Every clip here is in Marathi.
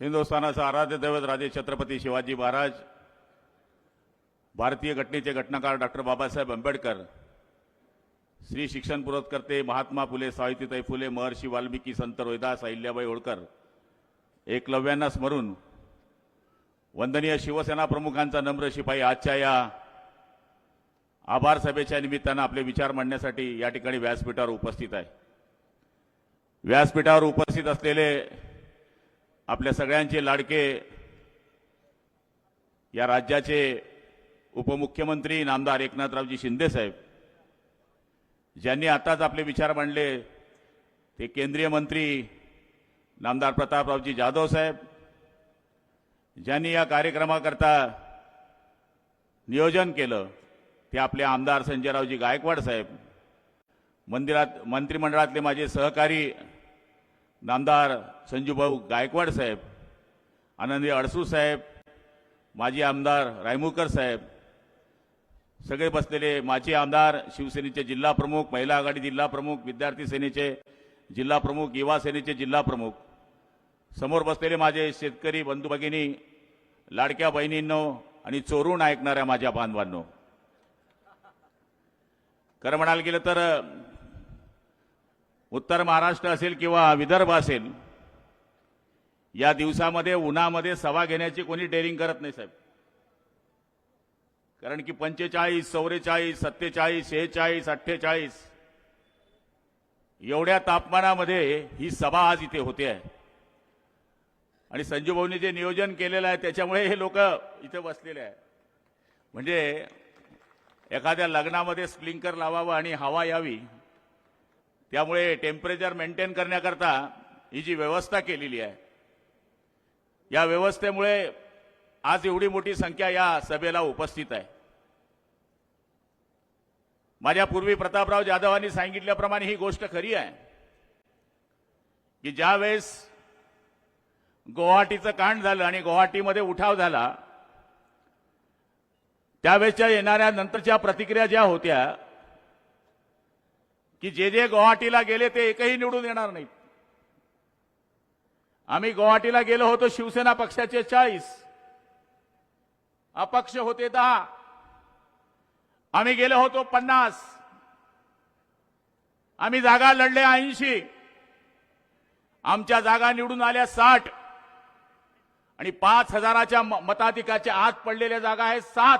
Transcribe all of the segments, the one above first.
हिंदुस्थानाचा आराध्य दैवत राजे छत्रपती शिवाजी महाराज भारतीय घटनेचे घटनाकार डॉक्टर बाबासाहेब आंबेडकर श्री शिक्षण पुरस्कर्ते महात्मा फुले सावित्रीताई फुले महर्षी वाल्मिकी संत रोहिदास अहिल्याबाई होळकर एकलव्यांना स्मरून वंदनीय शिवसेना प्रमुखांचा नम्र शिपाई आजच्या या आभार सभेच्या निमित्तानं आपले विचार मांडण्यासाठी या ठिकाणी व्यासपीठावर उपस्थित आहे. व्यासपीठावर उपस्थित असलेले आपल्या सगळ्यांचे लाडके या राज्याचे उपमुख्यमंत्री नामदार एकनाथरावजी शिंदे साहेब ज्यांनी आताच आपले विचार मांडले ते केंद्रीय मंत्री नामदार प्रतापरावजी जाधव साहेब ज्यांनी या कार्यक्रमाकरता नियोजन केलं ते आपले आमदार संजयरावजी गायकवाड साहेब मंदिरात मंत्रिमंडळातले माझे सहकारी नामदार संजूभाऊ गायकवाड साहेब आनंदी अडसू साहेब माजी आमदार रायमुकर साहेब सगळे बसलेले माजी आमदार शिवसेनेचे जिल्हा प्रमुख महिला आघाडी जिल्हा प्रमुख विद्यार्थी सेनेचे जिल्हा प्रमुख युवा सेनेचे जिल्हा प्रमुख. समोर बसलेले माझे शेतकरी बंधू भगिनी लाडक्या बहिणींनो आणि चोरून ऐकणाऱ्या माझ्या बांधवांनो. खरं म्हणायला गेलं तर उत्तर महाराष्ट्र असेल किंवा विदर्भ असेल या दिवसामध्ये उन्हामध्ये सभा घेण्याची कोणी डेअरिंग करत नाही साहेब. कारण की पंचेचाळीस चौवेचाळीस सत्तेचाळीस शेहेचाळीस अठ्ठेचाळीस एवढ्या तापमानामध्ये ही सभा आज इथे होते आहे. आणि संजू भाऊनी जे नियोजन केलेलं आहे त्याच्यामुळे हे लोक इथे बसलेले आहे. म्हणजे एखाद्या लग्नामध्ये स्प्लिंकर लावावं आणि हवा यावी त्यामुळे टेम्परेचर मेंटेन करण्याकरता ही जी व्यवस्था केलेली आहे या व्यवस्थेमुळे आज एवढी मोठी संख्या या सभेला उपस्थित आहे. माझ्या पूर्वी प्रतापराव जाधवांनी सांगितल्याप्रमाणे ही गोष्ट खरी आहे की ज्यावेळेस गुवाहाटीचं कांड झालं आणि गुवाहाटीमध्ये उठाव झाला त्यावेळेसच्या येणाऱ्या नंतरच्या प्रतिक्रिया ज्या होत्या की जे जे गुवाहाटीला गेले ते एकही निवडून येणार नाहीत. आम्ही गुवाहाटीला गेलो होतो शिवसेना पक्षाचे चाळीस. अपक्ष होते दहा. आम्ही गेलो होतो पन्नास. आम्ही जागा लढले ऐंशी. आमच्या जागा निवडून आल्या साठ. आणि पाच हजाराच्या म- मताधिकाच्या आत पडलेल्या जागा आहेत सात.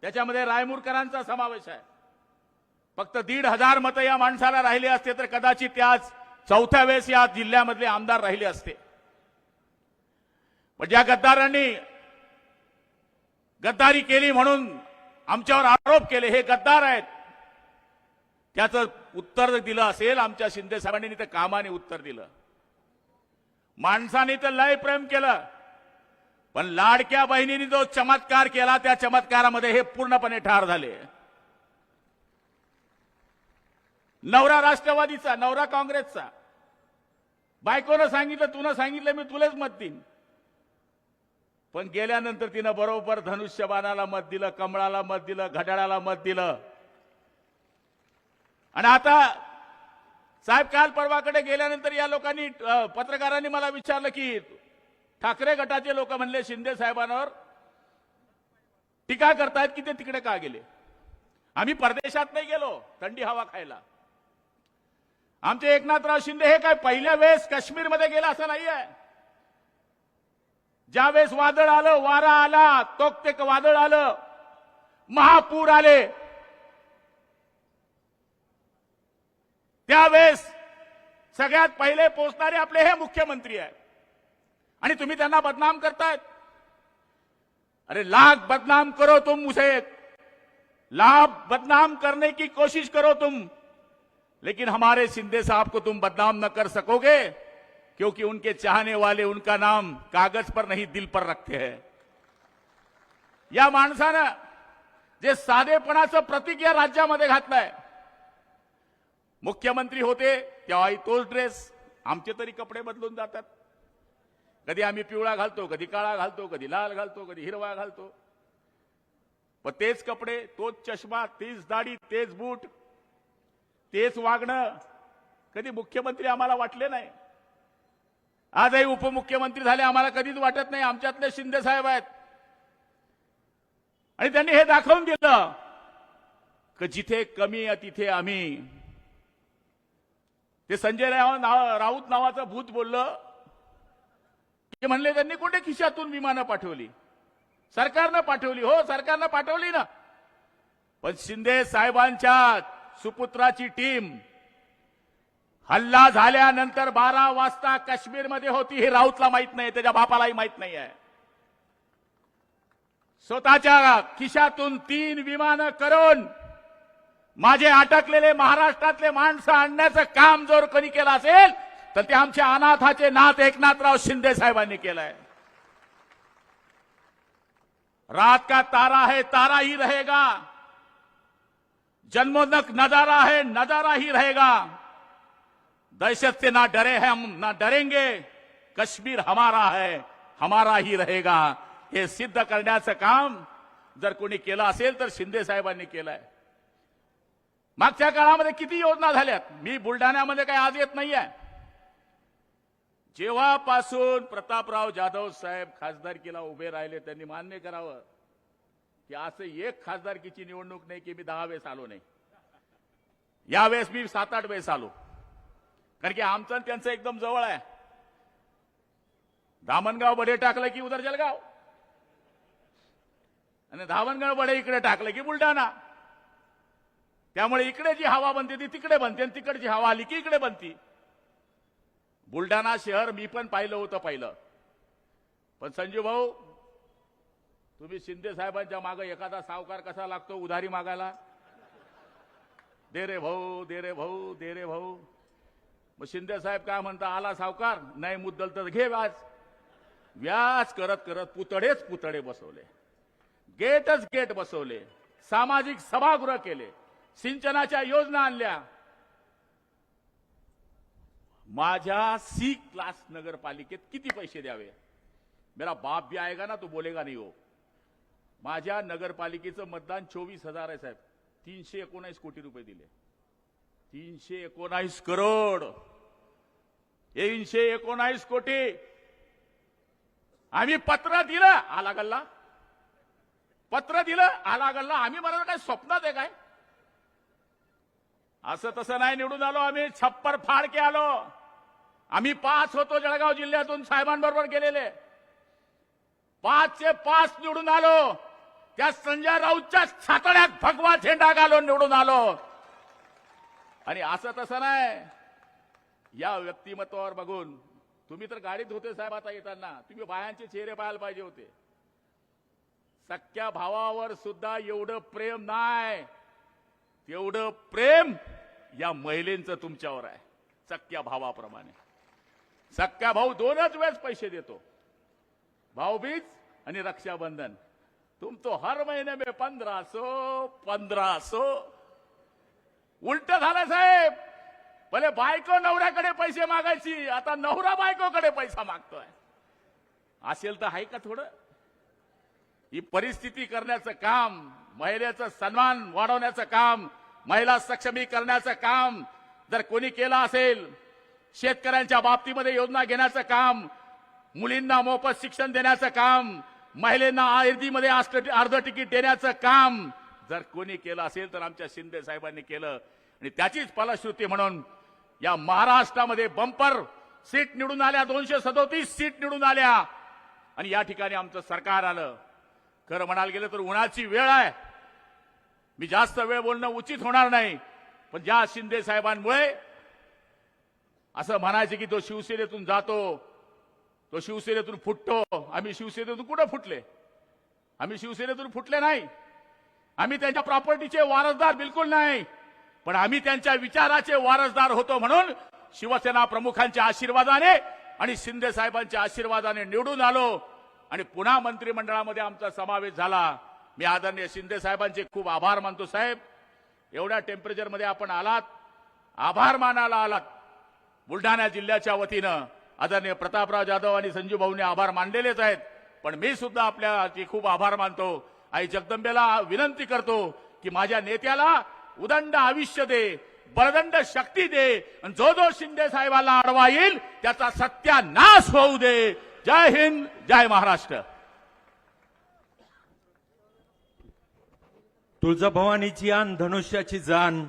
त्याच्यामध्ये रायमुरकरांचा समावेश आहे. फक्त दीड हजार मतं या माणसाला राहिले असते तर कदाचित त्याच आज चौथ्या वेळेस या जिल्ह्यामधले आमदार राहिले असते. म्हणजे पण ज्या गद्दारांनी गद्दारी केली म्हणून आमच्यावर आरोप केले. हे गद्दार आहेत. त्याचं उत्तर दिलं असेल आमच्या शिंदे साहेबांनी तर कामाने उत्तर दिलं. माणसाने तर लय प्रेम केलं. पण लाडक्या बहिणीने जो चमत्कार केला त्या चमत्कारामध्ये हे पूर्णपणे ठार झाले. नवरा राष्ट्रवादीचा नवरा काँग्रेसचा. बायकोनं सांगितलं तुनं सांगितलं मी तुलाच मत देईन. पण गेल्यानंतर तिनं बरोबर धनुष्यबाणाला मत दिलं कमळाला मत दिलं घड्याळाला मत दिलं. आणि आता साहेब काल परवाकडे गेल्यानंतर या लोकांनी पत्रकारांनी मला विचारलं की ठाकरे गटाचे लोक म्हणले शिंदे साहेबांवर टीका करतायत की ते तिकडे का गेले? आम्ही परदेशात नाही गेलो थंडी हवा खायला. आमचे एकनाथराव शिंदे हे काय पहिल्या वेळेस काश्मीरमध्ये गेला असं नाही आहे ज्यावेळेस वादळ आलं वारा आला तोकतेक वादळ आलं महापूर आले. त्यावेळेस सगळ्यात पहिले पोचणारे आपले हे मुख्यमंत्री आहेत. आणि तुम्ही त्यांना बदनाम करतायत. अरे लाख बदनाम करो तुम उसे. लाभ बदनाम करने की कोशिश करो तुम. लेकिन हमारे शिंदे साहब को तुम बदनाम न कर सकोगे क्योंकि उनके चाहने वाले उनका नाम कागज पर नहीं दिल पर रखते हैं। या माणसानं जे साधेपणाचं प्रतीक या राज्यामध्ये घातलंय मुख्यमंत्री होते तेव्हाही तोच ड्रेस आमचे तरी कपडे बदलून जातात। कधी आम्ही पिवळा घालतो कधी काळा घालतो कधी लाल घालतो कधी हिरवा घालतो। पण तेच कपडे तोच चष्मा तीच दाढी तेच बूट तेच वागणं कधी मुख्यमंत्री आम्हाला वाटले नाही. आजही उपमुख्यमंत्री झाले आम्हाला कधीच वाटत नाही. आमच्यातले शिंदे साहेब आहेत. आणि त्यांनी हे दाखवून दिलं की जिथे कमी आहे तिथे आम्ही. ते संजय राव नाव- राऊत नावाचं भूत बोललं. की म्हणले त्यांनी कुठे खिशातून विमानं पाठवली? सरकारनं पाठवली. हो सरकारनं पाठवली ना. पण शिंदे साहेबांच्या सुपुत्राची टीम. हल्ला झाल्यानंतर बारा वाजता काश्मीरमध्ये होती हे राऊतला माहीत नाही त्याच्या बापालाही माहीत नाही आहे. स्वतःच्या खिशातून तीन विमानं करून माझे अटकलेले महाराष्ट्रातले माणसं आणण्याचं काम जर कोणी केलं असेल तर ते आमच्या अनाथाचे नाथ एकनाथराव शिंदे साहेबांनी केलंय. रात का तारा है तारा ही रहेगा. जन्मोन्नक नजारा है नजारा ही रहेगा। दहशत से ना डरे हैं हम ना डरेंगे। कश्मीर हमारा है हमारा ही रहेगा। हे सिद्ध करण्याचं काम जर कोणी केलं असेल तर शिंदे साहेबांनी केलंय. मागच्या काळामध्ये किती योजना झाल्यात? मी बुलढाण्यामध्ये काही आज येत नाहीये. जेव्हापासून प्रतापराव जाधव साहेब खासदारकीला उभे राहिले त्यांनी मान्य करावं. की असं एक खासदारकीची निवडणूक नाही की मी दहा वेळेस आलो नाही. यावेळेस मी सात आठ वेळेस आलो. कारण की आमचं त्यांचं एकदम जवळ आहे. धामणगाव बडे टाकलं की उदर जलगाव. आणि धामणगाव बडे इकडे टाकलं की बुलढाणा. त्यामुळे इकडे जी हवा बनते ती तिकडे बनते आणि तिकडची हवा आली की इकडे बनती. बुलढाणा शहर मी पण पाहिलं होतं पाहिलं. पण संजू भाऊ तुम्ही शिंदे साहेबांच्या मागे एखादा सावकार कसा लागतो उधारी मागायला? दे रे भाऊ दे रे भाऊ दे रे भाऊ. मग शिंदे साहेब काय म्हणता आला सावकार? नाही मुद्दल तर घे व्याज. व्याज करत करत पुतळेच पुतळे बसवले. गेटच गेट बसवले. सामाजिक सभागृह केले. सिंचनाच्या योजना आणल्या. माझ्या सी क्लास नगरपालिकेत किती पैसे द्यावे? मेरा बाप भी आएगा ना तो बोलेगा नहीं हो माझ्या नगरपालिकेचं मतदान चोवीस हजार आहे साहेब. तीनशे एकोणास कोटी रुपये दिले. तीनशे एकोणास करोड. तीनशे एकोणास कोटी. आम्ही पत्र दिलं आला गल्ला. पत्र दिलं आला गल्ला. आम्ही मला काय स्वप्नात आहे काय? असं तसं नाही निवडून आलो आम्ही. छप्पर फाडके आलो. आम्ही पाच होतो जळगाव जिल्ह्यातून साहेबांबरोबर गेलेले. पाचचे पाच निवडून आलो. त्या संजय राऊतच्या छातड्यात भगवा झेंडा घालून निवडून आलो. आणि असं तसं नाही. या व्यक्तिमत्वावर बघून तुम्ही तर गाडीत होते साहेब आता येताना. तुम्ही बायांचे चेहरे पाहायला पाहिजे होते. सख्या भावावर सुद्धा एवढं प्रेम नाही. तेवढं प्रेम या महिलेचं तुमच्यावर आहे. सख्या भावाप्रमाणे. सख्या भाऊ दोनच वेळेस पैसे देतो. भाऊबीज आणि रक्षाबंधन. तुम तो हर महीने में पंधरा सो पंधरा सो। उलट झालं साहेब। भले बायको नवऱ्याकडे पैसे मागायची आता नवरा बायकोकडे पैसा मागतोय। असेल तर आहे का थोडं? ही परिस्थिती करण्याचं काम महिलेचं सन्मान वाढवण्याचं काम महिला सक्षमीकरणाचं काम जर कोणी केलं असेल शेतकऱ्यांच्या बाबतीमध्ये योजना घेण्याचं काम मुलींना मोफत शिक्षण देण्याचं काम महिलांना आयर्दीमध्ये अर्ध तिकीट देण्याचं काम जर कोणी केलं असेल तर आमच्या शिंदे साहेबांनी केलं. आणि त्याचीच फलश्रुती म्हणून या महाराष्ट्रामध्ये बंपर सीट निवडून आल्या दोनशे सदोतीस सीट निवडून आल्या. आणि या ठिकाणी आमचं सरकार आलं. खरं म्हणायला गेलं तर उन्हाची वेळ आहे. मी जास्त वेळ बोलणं उचित होणार नाही. पण ज्या शिंदे साहेबांमुळे असं म्हणायचे की तो शिवसेनेतून जातो तो शिवसेनेतून फुटतो. आम्ही शिवसेनेतून कुठं फुटले? आम्ही शिवसेनेतून फुटले नाही. आम्ही त्यांच्या प्रॉपर्टीचे वारसदार बिलकुल नाही. पण आम्ही त्यांच्या विचाराचे वारसदार होतो म्हणून शिवसेना प्रमुखांच्या आशीर्वादाने आणि शिंदे साहेबांच्या आशीर्वादाने निवडून आलो. आणि पुन्हा मंत्रिमंडळामध्ये आमचा समावेश झाला. मी आदरणीय शिंदे साहेबांचे खूप आभार मानतो साहेब. एवढ्या टेम्परेचरमध्ये आपण आलात. आभार मानायला आलात. बुलढाणा जिल्ह्याच्या वतीनं. आदरणीय प्रतापराव जाधव आणि संजू भाऊने आभार मानलेलेच आहेत. पण मी सुद्धा आपल्याचे खूप आभार मानतो. आई जगदंबेला विनंती करतो की माझ्या नेत्याला उदंड आयुष्य दे बळदंड शक्ती दे आणि जो जो शिंदे साहेबांना अडवा येईल त्याचा सत्यानाश होऊ दे. जय हिंद जय महाराष्ट्र. तुळजाभवानीची आण धनुष्याची जाण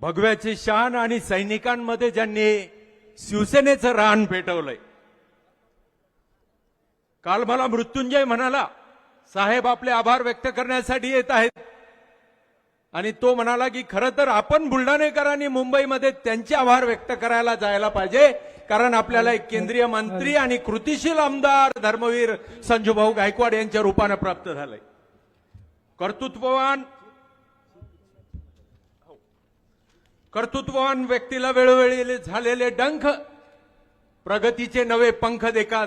भगव्याची शान आणि सैनिकांमध्ये ज्यांनी शिवसेनेचं रान पेटवलंय. काल मला मृत्युंजय म्हणाला साहेब आपले आभार व्यक्त करण्यासाठी येत आहेत. आणि तो म्हणाला की खरं तर आपण बुलढाणेकरांनी मुंबईमध्ये त्यांचे आभार व्यक्त करायला जायला पाहिजे कारण आपल्याला एक केंद्रीय मंत्री आणि कृतीशील आमदार धर्मवीर संजूभाऊ गायकवाड यांच्या रूपानं प्राप्त झालंय. कर्तृत्ववान कर्तृत्ववान व्यक्तीला वेळोवेळी झालेले डंख प्रगतीचे नवे पंख देखा